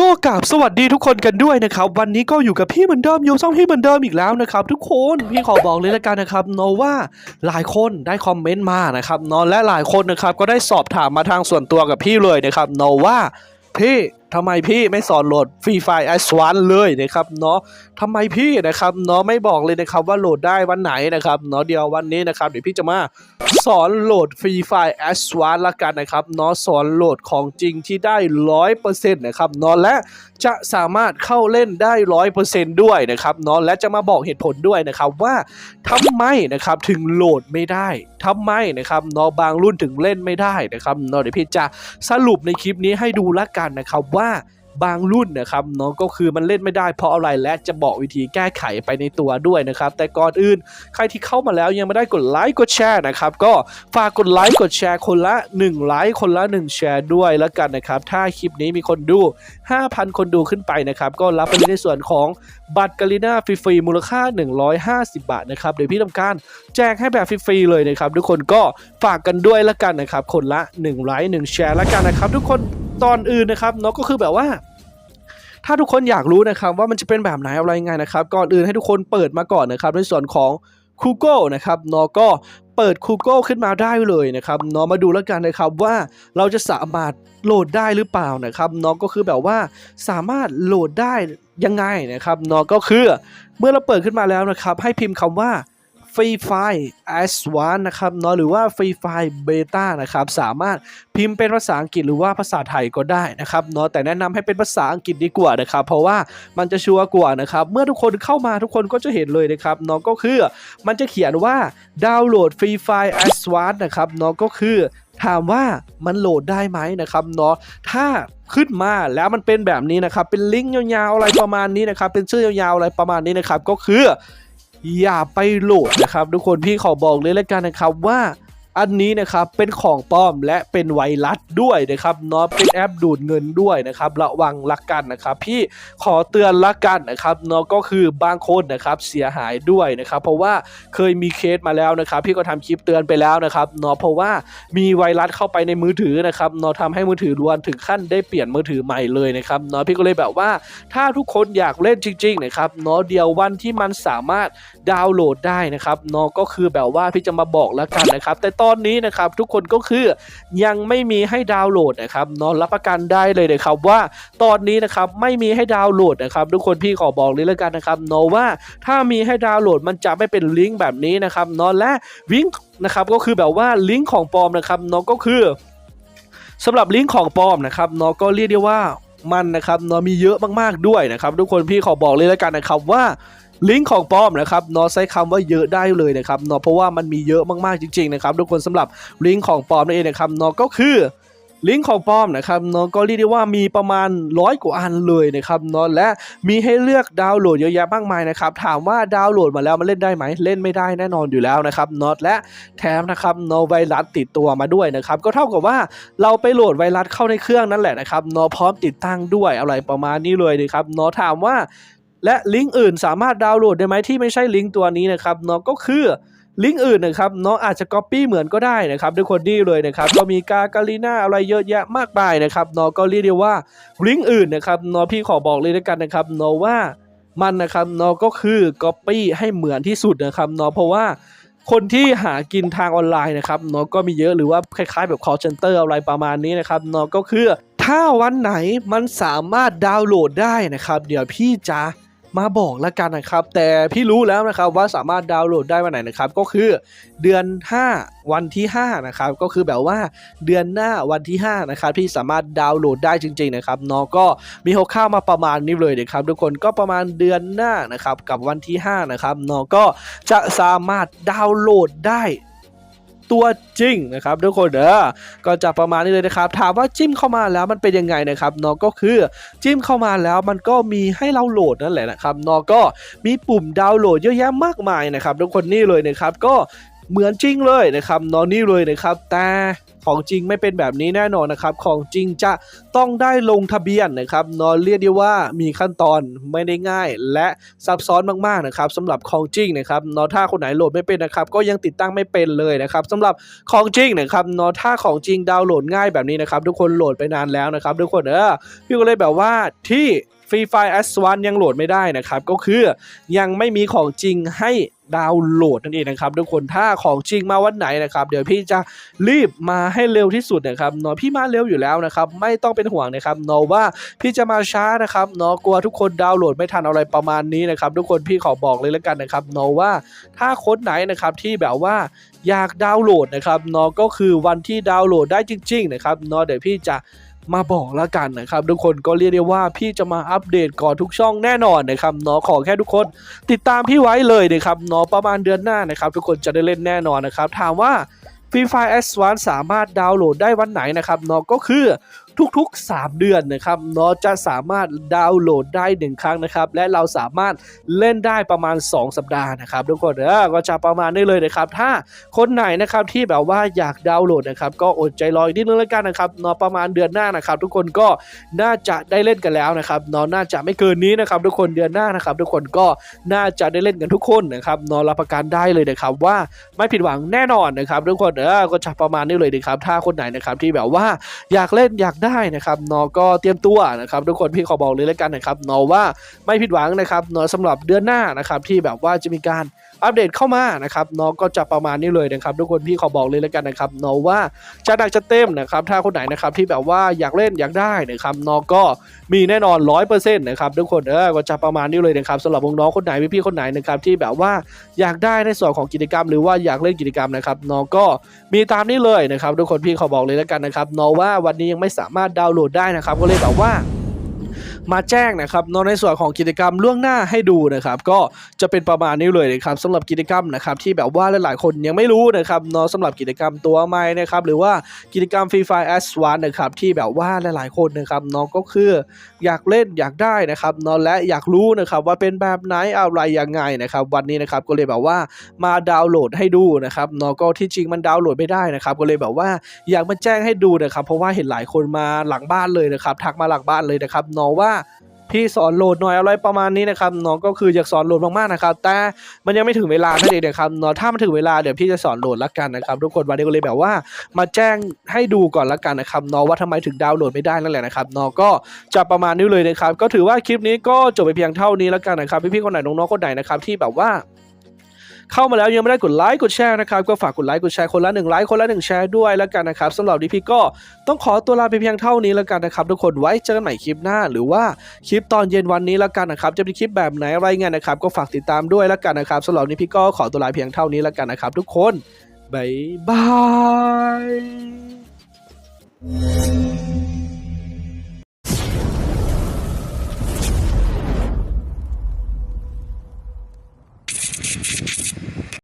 ก็กราบสวัสดีทุกคนกันด้วยนะครับ วันนี้ก็อยู่กับพี่เหมือนเดิมอยู่ช่องพี่เหมือนเดิมอีกแล้วนะครับ ทุกคนพี่ขอบอกเลยละกันนะครับเนาะว่าหลายคนได้คอมเมนต์มานะครับเนาะและหลายคนนะครับก็ได้สอบถามมาทางส่วนตัวกับพี่เลยนะครับเนาะว่าพี่ ทำไมพี่ไม่สอนโหลดฟรีไฟล์ S1 เลยนะครับเนาะทำไมพี่นะครับเนาะไม่บอกเลยนะครับว่าโหลดได้วันไหนนะครับเนาะเดี๋ยววันนี้นะครับเดี๋ยวพี่จะมาสอนโหลดฟรีไฟล์ s อ n ละกันนะครับเนาะสอนโหลดของจริงที่ได้ร้อยเปอร์เซ็นต์นะครับเนาะและจะสามารถเข้าเล่นได้ร้อยเปอร์เซ็นต์ด้วยนะครับเนาะและจะมาบอกเหตุผลด้วยนะครับว่าทำไมนะครับถึงโหลดไม่ได้ทำไมนะครับเนาะบางรุ่นถึงเล่นไม่ได้นะครับเนาะเดี๋ยวพี่จะสรุปในคลิปนี้ให้ดูละกันนะครับว่าบางรุ่นนะครับเนาะก็คือมันเล่นไม่ได้เพราะอะไรและจะบอกวิธีแก้ไขไปในตัวด้วยนะครับ แต่ก่อนอื่นใครที่เข้ามาแล้วยังไม่ได้กดไลค์กดแชร์นะครับ ก็ฝากกดไลค์กดแชร์คนละ1ไลค์คนละ 1 แชร์ด้วยแล้วกันนะครับ ถ้าคลิปนี้มีคนดู 5,000 คนดูขึ้นไปนะครับ ก็รับไปในส่วนของบัตรกาลิน่าฟรีๆมูลค่า 150 บาทนะครับเดี๋ยวพี่ทำการแจกให้แบบฟรีๆเลยนะครับ ทุกคนก็ฝากกันด้วยแล้วกันนะครับ คนละ1ไลค์1แชร์แล้วกันนะครับ ทุกคน ตอนอื่นนะครับเนาะก็คือแบบว่า ถ้าทุกคนอยากรู้นะครับ ว่ามันจะเป็นแบบไหนอะไรยังไงนะครับ ก่อนอื่นให้ทุกคนเปิดมาก่อนนะครับ ในส่วนของ Google นะครับเนาะก็เปิด Google ขึ้นมาได้เลยนะครับเนาะมาดูแล้วกันนะครับว่าเราจะสามารถโหลดได้หรือเปล่านะครับเนาะก็คือแบบว่าสามารถโหลดได้ยังไงนะครับเนาะก็คือเมื่อเราเปิดขึ้นมาแล้วนะครับ ให้พิมพ์คำว่า Free Fire S1 นะครับเนาะหรือว่า Free Fire Beta นะครับสามารถพิมพ์เป็นภาษาอังกฤษหรือว่าภาษาไทยก็ได้นะครับเนาะแต่แนะนำให้เป็นภาษาอังกฤษดีกว่านะครับ เพราะว่ามันจะชัวร์กว่านะครับเมื่อทุกคนเข้ามาทุกคนก็จะเห็นเลยนะครับเนาะก็คือมันจะเขียนว่าดาวน์โหลด Free Fire S1 นะครับเนาะก็คือถามว่ามันโหลดได้ไหมนะครับเนาะถ้าขึ้นมาแล้วมันเป็นแบบนี้นะครับเป็นลิงก์ยาวๆอะไรประมาณนี้นะครับเป็นชื่อยาวๆอะไรประมาณนี้นะครับก็คือ อย่าไปโหลดนะครับ ทุกคนพี่ขอบอกเลยแล้วกันนะครับว่า อันนี้นะครับเป็นของปลอมและเป็นไวรัสด้วยนะครับเนาะเป็นแอปดูดเงินด้วยนะครับระวังละกันนะครับ พี่ขอเตือนละกันนะครับเนาะก็คือบางคนนะครับเสียหายด้วยนะครับเพราะว่าเคยมีเคสมาแล้วนะครับพี่ก็ทำคลิปเตือนไปแล้วนะครับเนาะเพราะว่ามีไวรัสเข้าไปในมือถือนะครับเนาะทำให้มือถือรวนถึงขั้นได้เปลี่ยนมือถือใหม่เลยนะครับเนาะพี่ก็เลยแบบว่าถ้าทุกคนอยากเล่นจริงๆนะครับเนาะเดียววันที่มันสามารถดาวน์โหลดได้นะครับเนาะก็คือแบบว่าพี่จะมาบอกแล้วกันนะครับแต่ตอนนี้นะครับทุกคนก็คือยังไม่มีให้ดาวน์โหลดนะครับเนาะรับประกันได้เลยนะครับว่าตอนนี้นะครับไม่มีให้ดาวน์โหลดนะครับทุกคนพี่ขอบอกเลยแล้วกันนะครับเนาะว่าถ้ามีให้ดาวน์โหลดมันจะไม่เป็นลิงก์แบบนี้นะครับเนาะและลิงก์นะครับก็คือแบบว่าลิงก์ของปลอมนะครับเนาะก็คือสำหรับลิงก์ของปลอมนะครับเนาะก็เรียกได้ว่ามันนะครับเนาะมีเยอะมากๆด้วยนะครับ ทุกคนพี่ขอบอกเลยแล้วกันนะครับว่า ลิงก์ของปลอมนะครับนาะใช้คำว่าเยอะได้เลยนะครับนาะเพราะว่ามันมีเยอะมากๆจริงๆนะครับทุกคนสำหรับลิงก์ของปลอมนั่นเองนะครับนาะก็คือลิงก์ของปลอมนะครับนาะก็เรียกได้ว่ามีประมาณร้อยกว่าอันเลยนะครับนาะและมีให้เลือกดาวน์โหลดเยอะแยะมากมายนะครับถามว่าดาวน์โหลดมาแล้วมันเล่นได้ไหมเล่นไม่ได้แน่นอนอยู่แล้วนะครับนาะและแถมนะครับนาะไวรัสติดตัวมาด้วยนะครับก็เท่ากับว่าเราไปโหลดไวรัสเข้าในเครื่องนั่นแหละนะครับนาะพร้อมติดตั้งด้วยอะไรประมาณนี้เลยนะครับนาะถามว่า และลิงก์อื่นสามารถดาวน์โหลดได้ไหมที่ไม่ใช่ลิงก์ตัวนี้นะครับเนาะก็คือลิงก์อื่นนะครับเนาะอาจจะ Copy เหมือนก็ได้นะครับทุกคนนี่เลยนะครับก็มีกากาลีน่าอะไรเยอะแยะมากมายนะครับเนาะก็เรียกได้ว่าลิงก์อื่นนะครับเนาะพี่ขอบอกเลยแล้วกันนะครับเนาะว่ามันนะครับเนาะก็คือ Copy ให้เหมือนที่สุดนะครับเนาะเพราะว่าคนที่หากินทางออนไลน์นะครับเนาะก็มีเยอะหรือว่าคล้ายๆแบบ call center อะไรประมาณนี้นะครับเนาะก็คือ ถ้าวันไหนมันสามารถดาวน์โหลดได้นะครับ เดี๋ยวพี่จะ มาบอกแล้วกันนะครับ แต่พี่รู้แล้วนะครับว่าสามารถดาวน์โหลดได้วันไหนนะครับ ก็คือเดือน 5 วันที่5นะครับก็คือแบบว่าเดือนหน้าวันที่5นะครับพี่สามารถดาวน์โหลดได้จริง ๆนะครับเนาะก็มีคร่าวมาประมาณนี้เลยนะครับทุกคนก็ประมาณเดือนหน้านะครับกับวันที่5นะครับเนาะก็จะสามารถดาวน์โหลดได้ ตัวจริงนะครับทุกคนเด้อก็จะประมาณนี้เลยนะครับ ถามว่าจิ้มเข้ามาแล้วมันเป็นยังไงนะครับนาะก็คือจิ้มเข้ามาแล้วมันก็มีให้เราโหลดนั่นแหละนะครับนาะก็มีปุ่มดาวน์โหลดเยอะแยะมากมายนะครับทุกคนนี่เลยนะครับก็ เหมือนจริงเลยนะครับนอนนี่เลยนะครับ แต่ของจริงไม่เป็นแบบนี้แน่นอนนะครับ ของจริงจะต้องได้ลงทะเบียนนะครับนอนเรียกได้ว่ามีขั้นตอนไม่ได้ง่าย และซับซ้อนมากๆนะครับสำหรับของจริงนะครับนอถ้าคนไหนโหลดไม่เป็นนะครับ ก็ยังติดตั้งไม่เป็นเลยนะครับสำหรับของจริงนะครับนอถ้าของจริงดาวน์โหลดง่ายแบบนี้นะครับ ทุกคนโหลดไปนานแล้วนะครับ ทุกคนเออพี่ก็เลยแบบว่าที่ Free Fire S1 ยังโหลดไม่ได้นะครับ ก็คือยังไม่มีของจริงให้ ดาวน์โหลดนั่นเองนะครับทุกคนถ้าของจริงมาวันไหนนะครับเดี๋ยวพี่จะรีบมาให้เร็วที่สุดนะครับเนาะพี่มาเร็วอยู่แล้วนะครับไม่ต้องเป็นห่วงนะครับเนาะว่าพี่จะมาช้านะครับเนาะกลัวทุกคนดาวน์โหลดไม่ทันอะไรประมาณนี้นะครับทุกคนพี่ขอบอกเลยแล้วกันนะครับเนาะว่าถ้าคนไหนนะครับที่แบบว่าอยากดาวน์โหลดนะครับเนาะก็คือวันที่ดาวน์โหลดได้จริงๆนะครับเนาะเดี๋ยวพี่จะ มาบอกแล้วกันนะครับทุกคนก็เรียกได้ว่าพี่จะมาอัปเดตก่อนทุกช่องแน่นอนนะครับเนาะขอแค่ทุกคนติดตามพี่ไว้เลยนะครับเนาะประมาณเดือนหน้านะครับทุกคนจะได้เล่นแน่นอนนะครับถามว่าฟรีไฟแอสวานสามารถดาวน์โหลดได้วันไหนนะครับเนาะก็คือทุกๆ 3 เดือนนะครับเนาะจะสามารถดาวน์โหลดได้ 1 ครั้งนะครับ และเราสามารถเล่นได้ประมาณ 2 สัปดาห์นะครับทุกคนเออก็จะประมาณนี้เลยนะครับ ถ้าคนไหนนะครับที่แบบว่าอยากดาวน์โหลดนะครับก็อดใจรออีกนิดนึงแล้วกันนะครับเนาะประมาณเดือนหน้านะครับ ทุกคนก็น่าจะได้เล่นกันแล้วนะครับเนาะน่าจะไม่เกินนี้นะครับ ทุกคนเดือนหน้านะครับ ทุกคนก็น่าจะได้เล่นกันทุกคนนะครับเนาะรับประกันได้เลยนะครับ ว่าไม่ผิดหวังแน่นอนนะครับ ทุกคนเออก็จะประมาณนี้เลยนะครับ ถ้าคนไหนนะครับที่แบบว่าอยากเล่นอยากได้นะครับนอก็เตรียมตัวนะครับทุกคนพี่ขอบอกเลยแล้วกันนะครับนอว่าไม่ผิดหวังนะครับนอสำหรับเดือนหน้านะครับที่แบบว่าจะมีการ อัปเดตเข้ามานะครับเนาะก็จะประมาณนี้เลยนะครับทุกคนพี่ขอบอกเลยแล้วกันนะครับเนาะว่าจะหนักจะเต็มนะครับถ้าคนไหนนะครับที่แบบว่าอยากเล่นอยากได้นะครับเนาะก็มีแน่นอนร้อยเปอร์เซ็นต์นะครับทุกคนเออก็จะประมาณนี้เลยนะครับสำหรับน้องคนไหนพี่ๆคนไหนนะครับที่แบบว่าอยากได้ในส่วนของกิจกรรม หรือว่าอยากเล่นกิจกรรมนะครับเนาะก็มีตามนี้เลยนะครับทุกคนพี่ขอบอกเลยแล้วกันนะครับเนาะว่าวันนี้ยังไม่สามารถดาวน์โหลดได้นะครับก็เลยแบบว่า มาแจ้งนะครับเนอะในส่วนของกิจกรรมล่วงหน้าให้ดูนะครับ ก็จะเป็นประมาณนี้เลยนะครับสำหรับกิจกรรมนะครับที่แบบว่าหลายๆคนยังไม่รู้นะครับเนอะสำหรับกิจกรรมตัวใหม่นะครับหรือว่ากิจกรรม Free Fire S1 นนะครับที่แบบว่าหลายๆคนนะครับเนอะก็คืออยากเล่นอยากได้นะครับเนอะและอยากรู้นะครับว่าเป็นแบบไหนอะไรยังไงนะครับ วันนี้นะครับก็เลยแบบว่ามาดาวน์โหลดให้ดูนะครับเนอะก็ที่จริงมันดาวน์โหลดไม่ได้นะครับ ก็เลยแบบว่าอยากมาแจ้งให้ดูนะครับ เพราะว่าเห็นหลายคนมาหลังบ้านเลยนะครับทักมาหลังบ้านเลยนะครับเน้องว่าพี่สอนโหลดหน่อยอะไรประมาณนี้นะครับน้องก็คืออยากสอนโหลดมากๆนะครับ แต่มันยังไม่ถึงเวลานั่นเองนะครับเนาะถ้ามันถึงเวลาเดี๋ยวพี่จะสอนโหลดละกันนะครับทุกคนวันนี้ก็เลยแบบว่า มาแจ้งให้ดูก่อนละกันนะครับเนาะว่าทำไมถึงดาวน์โหลดไม่ได้นั่นแหละนะครับเนาะก็จะประมาณนี้เลยนะครับ ก็ถือว่าคลิปนี้ก็จบไปเพียงเท่านี้ละกันนะครับพี่ๆคนไหนน้องๆคนไหนนะครับที่แบบว่า เข้ามาแล้วยังไม่ได้กดไลค์กดแชร์นะครับก็ฝากกดไลค์กดแชร์คนละหนึ่งไลค์คนละหนึ่งแชร์ด้วยแล้วกันนะครับสำหรับดีพี่ก็ต้องขอตัวลาไปเพียงเท่านี้แล้วกันนะครับทุกคนไว้เจอกันใหม่คลิปหน้า หรือว่าคลิปตอนเย็นวันนี้แล้วกันนะครับจะเป็นคลิปแบบไหนอะไรเงี้ยนะครับก็ฝากติดตามด้วยแล้วกันนะครับสำหรับนี้พี่ก็ขอตัวลาเพียงเท่านี้แล้วกันนะครับ ทุกคนบ๊ายบาย